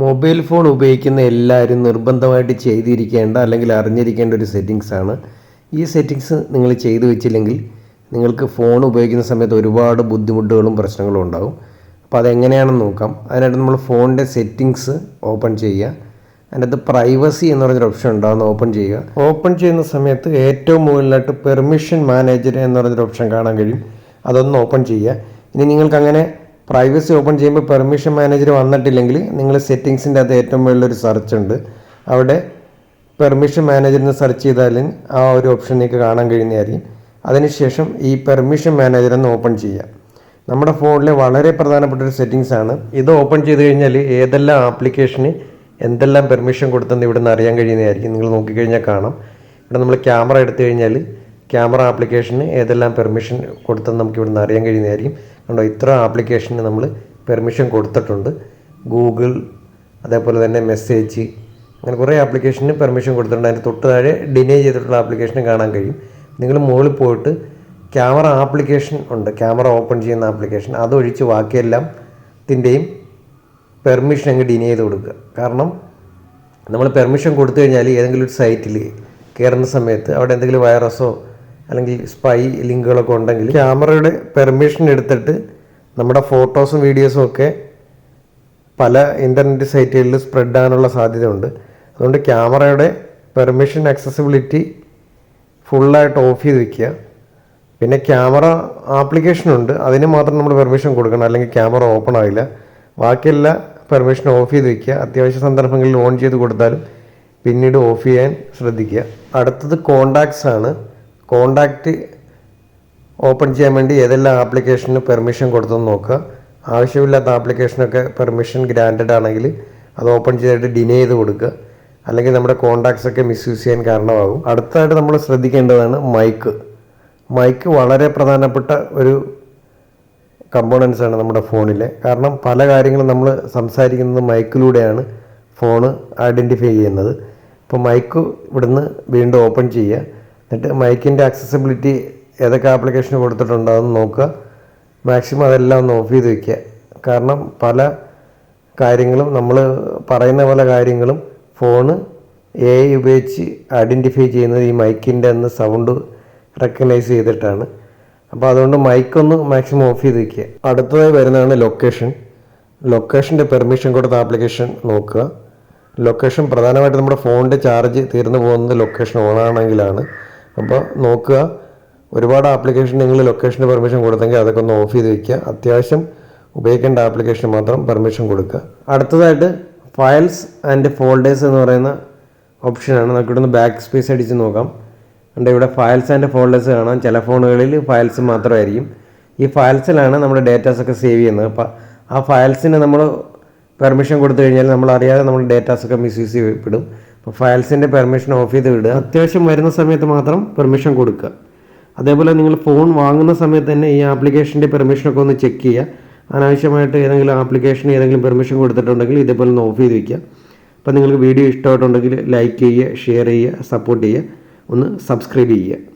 Mobile phone ഉപയോഗിക്കുന്ന എല്ലാവരും നിർബന്ധമായിട്ട് ചെയ്തിരിക്കേണ്ട അല്ലെങ്കിൽ അറിഞ്ഞിരിക്കേണ്ട ഒരു സെറ്റിങ്സ് ആണ്. ഈ സെറ്റിങ്സ് നിങ്ങൾ ചെയ്തു വെച്ചില്ലെങ്കിൽ നിങ്ങൾക്ക് ഫോൺ ഉപയോഗിക്കുന്ന സമയത്ത് ഒരുപാട് ബുദ്ധിമുട്ടുകളും പ്രശ്നങ്ങളും ഉണ്ടാകും അപ്പോൾ അതെങ്ങനെയാണെന്ന് നോക്കാം. അതിനായിട്ട് നമ്മൾ ഫോണിന്റെ സെറ്റിങ്സ് ഓപ്പൺ ചെയ്യുക. അതിനകത്ത് പ്രൈവസി എന്ന് പറഞ്ഞൊരു ഓപ്ഷൻ ഉണ്ടാകുന്ന ഓപ്പൺ ചെയ്യുക. ഓപ്പൺ ചെയ്യുന്ന സമയത്ത് ഏറ്റവും മുകളിലായിട്ട് പെർമിഷൻ മാനേജർ എന്ന് പറഞ്ഞൊരു ഓപ്ഷൻ കാണാൻ കഴിയും. അതൊന്ന് ഓപ്പൺ ചെയ്യുക. ഇനി നിങ്ങൾക്ക് അങ്ങനെ പ്രൈവസി ഓപ്പൺ ചെയ്യുമ്പോൾ പെർമിഷൻ മാനേജർ വന്നിട്ടില്ലെങ്കിൽ നിങ്ങൾ സെറ്റിങ്സിന്റെ അത് ഏറ്റവും മുകളിലൊരു സെർച്ച് ഉണ്ട്. അവിടെ പെർമിഷൻ മാനേജർ എന്ന് സെർച്ച് ചെയ്താൽ ആ ഒരു ഓപ്ഷൻ നിങ്ങൾക്ക് കാണാൻ കഴിയുന്നതായിരിക്കും. അതിനുശേഷം ഈ പെർമിഷൻ മാനേജർ ഒന്ന് ഓപ്പൺ ചെയ്യാം. നമ്മുടെ ഫോണിലെ വളരെ പ്രധാനപ്പെട്ട ഒരു സെറ്റിങ്സ് ആണ്. ഇത് ഓപ്പൺ ചെയ്ത് കഴിഞ്ഞാൽ ഏതെല്ലാം ആപ്ലിക്കേഷന് എന്തെല്ലാം പെർമിഷൻ കൊടുത്തെന്ന് ഇവിടെ നിന്ന് അറിയാൻ കഴിയുന്നതായിരിക്കും. നിങ്ങൾ നോക്കിക്കഴിഞ്ഞാൽ കാണാം. ഇവിടെ നമ്മൾ ക്യാമറ എടുത്തു കഴിഞ്ഞാൽ ക്യാമറ ആപ്ലിക്കേഷന് ഏതെല്ലാം പെർമിഷൻ കൊടുത്തെന്ന് നമുക്ക് ഇവിടുന്ന് അറിയാൻ കഴിയുന്നതായിരിക്കും. കണ്ടോ ഇത്ര ആപ്ലിക്കേഷന് നമ്മൾ പെർമിഷൻ കൊടുത്തിട്ടുണ്ട്. ഗൂഗിൾ അതേപോലെ തന്നെ മെസ്സേജ് അങ്ങനെ കുറേ ആപ്ലിക്കേഷന് പെർമിഷൻ കൊടുത്തിട്ടുണ്ട്. അതിന്റെ തൊട്ട് താഴെ ഡിനേ ചെയ്തിട്ടുള്ള ആപ്ലിക്കേഷനും കാണാൻ കഴിയും. നിങ്ങൾ മുകളിൽ പോയിട്ട് ക്യാമറ ആപ്ലിക്കേഷൻ ഉണ്ട്. ക്യാമറ ഓപ്പൺ ചെയ്യുന്ന ആപ്ലിക്കേഷൻ. അതൊഴിച്ച് ബാക്കിയെല്ലാം ത്തിന്റെയും പെർമിഷൻ അങ്ങ് ഡിനേ ചെയ്ത് കൊടുക്കുക. കാരണം നമ്മൾ പെർമിഷൻ കൊടുത്തു കഴിഞ്ഞാൽ ഏതെങ്കിലും ഒരു സൈറ്റിൽ കയറുന്ന സമയത്ത് അവിടെ എന്തെങ്കിലും വൈറസോ അല്ലെങ്കിൽ സ്പൈ ലിങ്കുകളൊക്കെ ഉണ്ടെങ്കിൽ ക്യാമറയുടെ പെർമിഷൻ എടുത്തിട്ട് നമ്മുടെ ഫോട്ടോസും വീഡിയോസും ഒക്കെ പല ഇന്റർനെറ്റ് സൈറ്റുകളിൽ സ്പ്രെഡ് ആകാനുള്ള സാധ്യതയുണ്ട്. അതുകൊണ്ട് ക്യാമറയുടെ പെർമിഷൻ അക്സസിബിലിറ്റി ഫുള്ളായിട്ട് ഓഫ് ചെയ്ത് വെക്കുക പിന്നെ ക്യാമറ ആപ്ലിക്കേഷൻ ഉണ്ട്. അതിന് മാത്രം നമ്മൾ പെർമിഷൻ കൊടുക്കണം. അല്ലെങ്കിൽ ക്യാമറ ഓപ്പൺ ആവില്ല ബാക്കിയെല്ലാ പെർമിഷൻ ഓഫ് ചെയ്ത് വെക്കുക അത്യാവശ്യ സന്ദർഭങ്ങളിൽ ഓൺ ചെയ്ത് കൊടുത്താലും പിന്നീട് ഓഫ് ചെയ്യാൻ ശ്രദ്ധിക്കുക. അടുത്തത് കോണ്ടാക്ട്സ് ആണ്. കോണ്ടാക്റ്റ് ഓപ്പൺ ചെയ്യാൻ വേണ്ടി ഏതെല്ലാം ആപ്ലിക്കേഷന് പെർമിഷൻ കൊടുത്തെന്ന് നോക്കുക. ആവശ്യമില്ലാത്ത ആപ്ലിക്കേഷനൊക്കെ പെർമിഷൻ ഗ്രാൻഡഡ് ആണെങ്കിൽ അത് ഓപ്പൺ ചെയ്തിട്ട് ഡിനേ ചെയ്ത് കൊടുക്കുക. അല്ലെങ്കിൽ നമ്മുടെ കോണ്ടാക്ട്സ് ഒക്കെ മിസ്യൂസ് ചെയ്യാൻ കാരണമാകും. അടുത്തതായിട്ട് നമ്മൾ ശ്രദ്ധിക്കേണ്ടതാണ് മൈക്ക് മൈക്ക് വളരെ പ്രധാനപ്പെട്ട ഒരു കമ്പോണൻസ് ആണ് നമ്മുടെ ഫോണിലെ. കാരണം പല കാര്യങ്ങളും നമ്മൾ സംസാരിക്കുന്നത് മൈക്കിലൂടെയാണ് ഫോണ് ഐഡന്റിഫൈ ചെയ്യുന്നത്. ഇപ്പോൾ മൈക്ക് ഇവിടുന്ന് വീണ്ടും ഓപ്പൺ ചെയ്യുക. എന്നിട്ട് മൈക്കിന്റെ ആക്സസിബിലിറ്റി ഏതൊക്കെ ആപ്ലിക്കേഷൻ കൊടുത്തിട്ടുണ്ടോ അതൊന്ന് നോക്കുക. മാക്സിമം അതെല്ലാം ഒന്ന് ഓഫ് ചെയ്ത് വയ്ക്കുക കാരണം പല കാര്യങ്ങളും നമ്മൾ പറയുന്ന പല കാര്യങ്ങളും ഫോണ് എ ഐ ഉപയോഗിച്ച് ഐഡന്റിഫൈ ചെയ്യുന്നത് ഈ മൈക്കിന്റെ അന്ന് സൗണ്ട് റെക്കഗ്നൈസ് ചെയ്തിട്ടാണ്. അപ്പോൾ അതുകൊണ്ട് മൈക്കൊന്ന് മാക്സിമം ഓഫ് ചെയ്ത് വയ്ക്കുക അടുത്തതായി വരുന്നതാണ് ലൊക്കേഷൻ ലൊക്കേഷന്റെ പെർമിഷൻ കൊടുത്ത ആപ്ലിക്കേഷൻ നോക്കുക. ലൊക്കേഷൻ പ്രധാനമായിട്ട് നമ്മുടെ ഫോണിന്റെ ചാർജ് തീർന്നു പോകുന്നത് ലൊക്കേഷൻ ഓൺ ആണെങ്കിലാണ്. അപ്പോൾ നോക്കുക. ഒരുപാട് ആപ്ലിക്കേഷൻ നിങ്ങൾ ലൊക്കേഷൻ പെർമിഷൻ കൊടുത്തെങ്കിൽ അതൊക്കെ ഒന്ന് ഓഫ് ചെയ്ത് വയ്ക്കുക അത്യാവശ്യം ഉപയോഗിക്കേണ്ട ആപ്ലിക്കേഷൻ മാത്രം പെർമിഷൻ കൊടുക്കുക. അടുത്തതായിട്ട് ഫയൽസ് ആൻഡ് ഫോൾഡേഴ്സ് എന്ന് പറയുന്ന ഓപ്ഷനാണ് നമുക്ക് ഇവിടെ നിന്ന് ബാക്ക് സ്പേസ് അടിച്ച് നോക്കാം. ഉണ്ട് ഇവിടെ ഫയൽസ് ആൻഡ് ഫോൾഡേഴ്സ് കാണാം. ചില ഫോണുകളിൽ ഫയൽസ് മാത്രമായിരിക്കും. ഈ ഫയൽസിലാണ് നമ്മുടെ ഡേറ്റാസ് ഒക്കെ സേവ് ചെയ്യുന്നത്. അപ്പോൾ ആ ഫയൽസിന് നമ്മൾ പെർമിഷൻ കൊടുത്തു കഴിഞ്ഞാൽ നമ്മൾ അറിയാതെ നമ്മൾ ഡേറ്റാസ് ഒക്കെ മിസ്യൂസ് ചെയ്യപ്പെടും. അപ്പോൾ ഫയൽസിന്റെ പെർമിഷൻ ഓഫ് ചെയ്ത് വിടുക. അത്യാവശ്യം വരുന്ന സമയത്ത് മാത്രം പെർമിഷൻ കൊടുക്കുക. അതേപോലെ നിങ്ങൾ ഫോൺ വാങ്ങുന്ന സമയത്ത് തന്നെ ഈ ആപ്ലിക്കേഷന്റെ പെർമിഷനൊക്കെ ഒന്ന് ചെക്ക് ചെയ്യുക. അനാവശ്യമായിട്ട് ഏതെങ്കിലും ആപ്ലിക്കേഷൻ ഏതെങ്കിലും പെർമിഷൻ കൊടുത്തിട്ടുണ്ടെങ്കിൽ ഇതേപോലെ ഒന്ന് ഓഫ് ചെയ്ത് വയ്ക്കുക അപ്പോൾ നിങ്ങൾക്ക് വീഡിയോ ഇഷ്ടമായിട്ടുണ്ടെങ്കിൽ ലൈക്ക് ചെയ്യുക ഷെയർ ചെയ്യുക സപ്പോർട്ട് ചെയ്യുക. ഒന്ന് സബ്സ്ക്രൈബ് ചെയ്യുക.